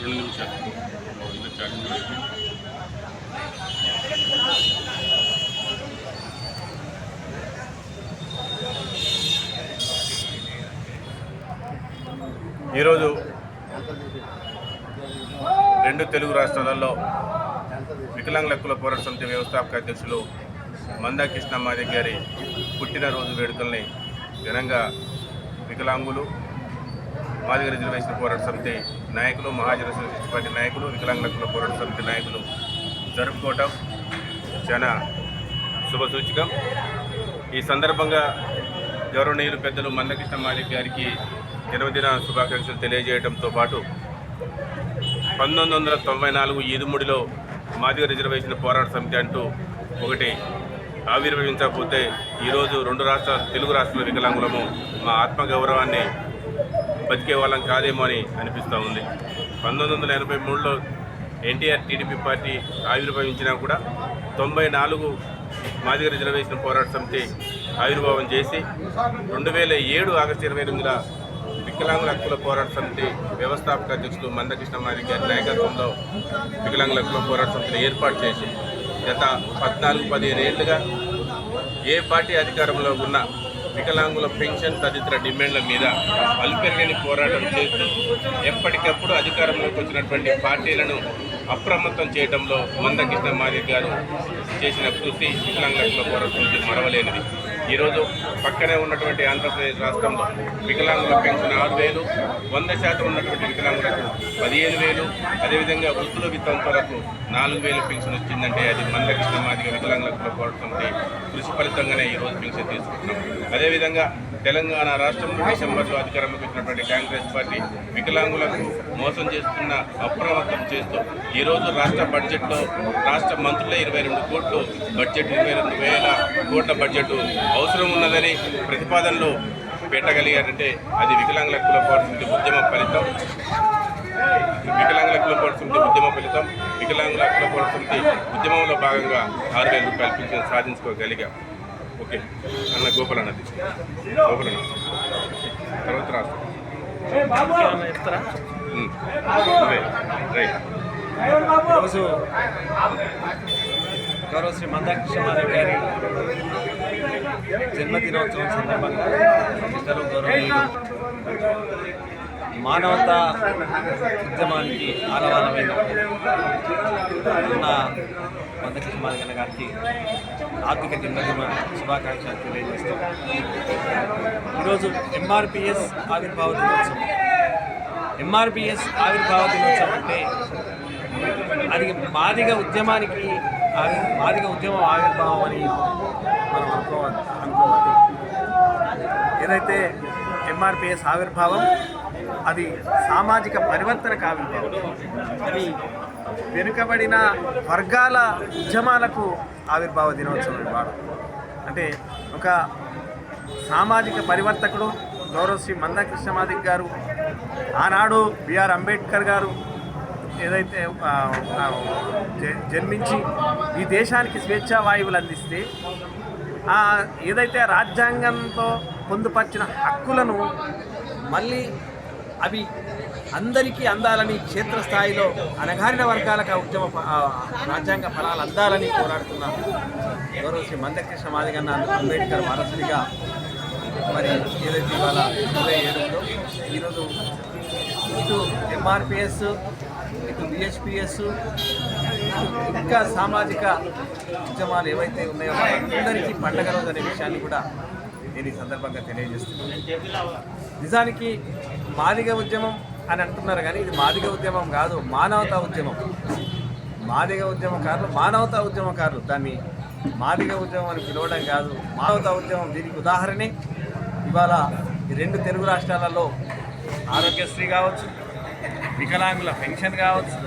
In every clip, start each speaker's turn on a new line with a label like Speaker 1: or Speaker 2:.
Speaker 1: రెండు నిమిషాలు ఈరోజు రెండు తెలుగు రాష్ట్రాలలో వికలాంగుల హక్కుల పోరాట సమితి వ్యవస్థాపక అధ్యక్షులు మందా కృష్ణమాది గారి పుట్టినరోజు వేడుకల్ని ఘనంగా వికలాంగులు మాదిగ రిజర్వేషన్ పోరాట సమితి నాయకులు మహాజన పార్టీ నాయకులు వికలాంగుల పోరాట సమితి నాయకులు జరుపుకోవటం చాలా శుభ సూచకం. ఈ సందర్భంగా గౌరవనీయులు పెద్దలు మందకృష్ణ మాలిక్ గారికి జన్మదిన శుభాకాంక్షలు తెలియజేయడంతో పాటు పంతొమ్మిది వందల తొంభై నాలుగు ఈదుముడిలో మాదిగ రిజర్వేషన్ పోరాట సమితి అంటూ ఒకటి ఆవిర్భవించకపోతే ఈరోజు రెండు రాష్ట్ర తెలుగు రాష్ట్రాల వికలాంగులము మా ఆత్మగౌరవాన్ని బతికే వాళ్ళం కాదేమో అని అనిపిస్తూ ఉంది. పంతొమ్మిది వందల ఎనభై మూడులో ఎన్టీఆర్ టీడీపీ పార్టీ ఆవిర్భవించినా కూడా తొంభై నాలుగు మాదిగ రిజర్వేషన్ పోరాట సమితి ఆవిర్భావం చేసి రెండు వేల ఏడు ఆగస్టు ఇరవై ఎనిమిదిన వికలాంగుల హక్కుల పోరాట సమితి వ్యవస్థాపక అధ్యక్షులు మందకృష్ణ మాది గారి నాయకత్వంలో వికలాంగుల హక్కుల పోరాట సమితిని ఏర్పాటు చేసి గత పద్నాలుగు పదిహేను ఏళ్ళుగా ఏ పార్టీ అధికారంలో ఉన్నా వికలాంగుల పెన్షన్ తదితర డిమాండ్ల మీద అల్పెరగని పోరాటం చేస్తూ ఎప్పటికప్పుడు అధికారంలోకి వచ్చినటువంటి పార్టీలను అప్రమత్తం చేయడంలో మందకృష్ణ మాది గారు చేసిన కృషి వికలాంగుల పోరాటం మరవలేనిది. ఈరోజు పక్కనే ఉన్నటువంటి ఆంధ్రప్రదేశ్ రాష్ట్రంలో వికలాంగుల పెన్షన్ ఆరు వేలు వంద శాతం ఉన్నటువంటి వికలాంగులకు పదిహేను వేలు అదేవిధంగా వృద్ధుల వితంతులకు నాలుగు వేలు పెన్షన్ వచ్చిందంటే అది మందకృష్ణ మాదిగా వికలాంగులకు పోరాట కృషి ఫలితంగానే ఈరోజు పెన్షన్ తీసుకుంటున్నాం. అదేవిధంగా తెలంగాణ రాష్ట్రంలో డిసెంబర్లో అధికారంలోకి వచ్చినటువంటి కాంగ్రెస్ పార్టీ వికలాంగులకు మోసం చేస్తున్న అప్రమత్తం చేస్తూ ఈరోజు రాష్ట్ర బడ్జెట్లో రాష్ట్ర మంత్రుల ఇరవై రెండు కోట్లు బడ్జెట్ ఇరవై రెండు వేల కోట్ల బడ్జెట్ అవసరం ఉన్నదని ప్రతిపాదనలు పెట్టగలిగారంటే అది వికలాంగుల హక్కుల ఉద్యమ ఫలితం. వికలాంగుల హక్కుల పోరాట ఉద్యమ ఫలితం. వికలాంగుల హక్కుల ఉద్యమంలో భాగంగా ఆరు వేల రూపాయలు పింఛన్ సాధించుకోగలిగాం. ఓకే. అన్న గోపాల్ అన్నది గోపాల్ అన్న తర్వాత రాష్ట్రం
Speaker 2: ఈరోజు గౌరవ శ్రీ మందాకృష్ణమాధవ్ గారి జన్మదినోత్సవం సందర్భంగా ఇద్దరు గౌరవనీయులు మానవతా ఉద్యమానికి ఆలవాలమైన ఉన్న మందకృష్ణమాధవ్ గారికి ఆర్థిక జన్మదిన శుభాకాంక్షలు తెలియజేస్తూ ఈరోజు ఎంఆర్పిఎస్ ఆవిర్భావ దినోత్సవం. ఎంఆర్పిఎస్ ఆవిర్భావ దినోత్సవం అంటే అది మాదిగ ఉద్యమానికి మాదిగ ఉద్యమం ఆవిర్భావం అని మనం అనుకోవాలి అనుకోవద్దు. ఏదైతే ఎంఆర్పిఎస్ ఆవిర్భావం అది సామాజిక పరివర్తన ఆవిర్భావం అది వెనుకబడిన వర్గాల ఉద్యమాలకు ఆవిర్భావ దినోత్సవం ఇవాళ. అంటే ఒక సామాజిక పరివర్తకుడు గౌరవశ్రీ మందకృష్ణమాదిక్ గారు ఆనాడు బిఆర్ అంబేద్కర్ గారు ఏదైతే జన్మించి ఈ దేశానికి స్వేచ్ఛా వాయువులు అందిస్తే ఏదైతే రాజ్యాంగంతో పొందుపరిచిన హక్కులను మళ్ళీ అవి అందరికీ అందాలని క్షేత్రస్థాయిలో అణగారిన వర్గాలకు ఉద్యమ రాజ్యాంగ ఫలాలు అందాలని పోరాడుతున్న గౌరవ శ్రీ మందకృష్ణ మాదిగన్న అంబేద్కర్ వారసుడిగా మరి ఏదైతే ఇవాళ ఏడులో ఈరోజు ఇటు ఎంఆర్పిఎస్ ఇటు బిహెచ్పిఎస్ ఇంకా సామాజిక ఉద్యమాలు ఏవైతే ఉన్నాయో అందరికీ పండగ రోజు అనే విషయాన్ని కూడా నేను ఈ సందర్భంగా తెలియజేస్తున్నాను. నిజానికి మాదిగ ఉద్యమం అని అంటున్నారు కానీ ఇది మాదిగ ఉద్యమం కాదు మానవతా ఉద్యమం. మాదిగ ఉద్యమకారులు మానవతా ఉద్యమకారులు. దాన్ని మాదిగ ఉద్యమం అని పిలవడం కాదు. మానవతా ఉద్యమం దీనికి ఉదాహరణే. ఇవాళ ఈ రెండు తెలుగు రాష్ట్రాలలో ఆరోగ్యశ్రీ కావచ్చు వికలాంగుల పెన్షన్ కావచ్చు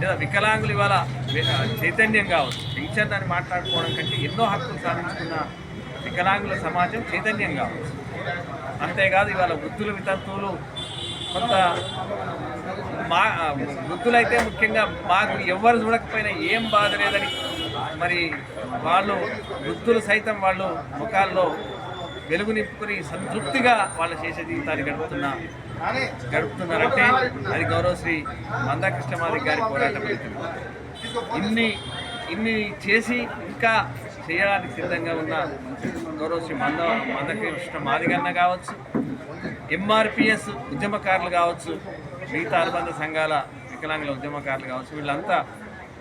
Speaker 2: లేదా వికలాంగులు ఇవాళ చైతన్యం కావచ్చు. పెన్షన్ అని మాట్లాడుకోవడం కంటే ఎన్నో హక్కులు సాధించుకున్న వికలాంగుల సమాజం చైతన్యం కావచ్చు. అంతేకాదు ఇవాళ వృద్ధుల వితంతువులు కొంత మా వృద్ధులైతే ముఖ్యంగా మాకు ఎవరు చూడకపోయినా ఏం బాధ లేదని మరి వాళ్ళు వృద్ధులు సైతం వాళ్ళు ముఖాల్లో వెలుగు నింపుకుని సంతృప్తిగా వాళ్ళ శేష జీవితాన్ని గడుపుతున్న గడుపుతున్నారంటే అది గౌరవశ్రీ మందాకృష్ణమాది గారి పోరాటం ఇన్ని ఇన్ని చేసి ఇంకా చేయడానికి సిద్ధంగా ఉన్న గౌరవశ్రీ మంద మందకృష్ణ మాదిగన్న కావచ్చు ఎంఆర్పిఎస్ ఉద్యమకారులు కావచ్చు మిగతా అనుబంధ సంఘాల వికలాంగుల ఉద్యమకారులు కావచ్చు వీళ్ళంతా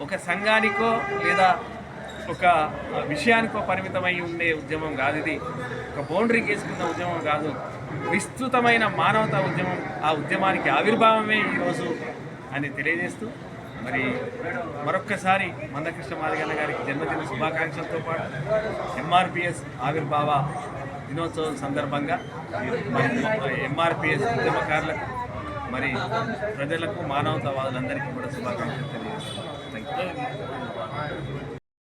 Speaker 2: ఒక సంఘానికో లేదా ఒక విషయానికో పరిమితమై ఉండే ఉద్యమం కాదు ఇది. ఒక బౌండరీ చేసుకున్న ఉద్యమం కాదు. విస్తృతమైన మానవతా ఉద్యమం ఆ ఉద్యమానికి ఆవిర్భావమే ఈరోజు అని తెలియజేస్తూ మరి మరొక్కసారి మందకృష్ణ మాదిగన్న గారికి జన్మదిన శుభాకాంక్షలతో పాటు ఎంఆర్పిఎస్ ఆవిర్భావ దినోత్సవం సందర్భంగా ఎంఆర్పిఎస్ ఉద్యమకారులకు మరి ప్రజలకు మానవతావాదులందరికీ కూడా శుభాకాంక్షలు తెలియజేస్తున్నాను థ్యాంక్ యూ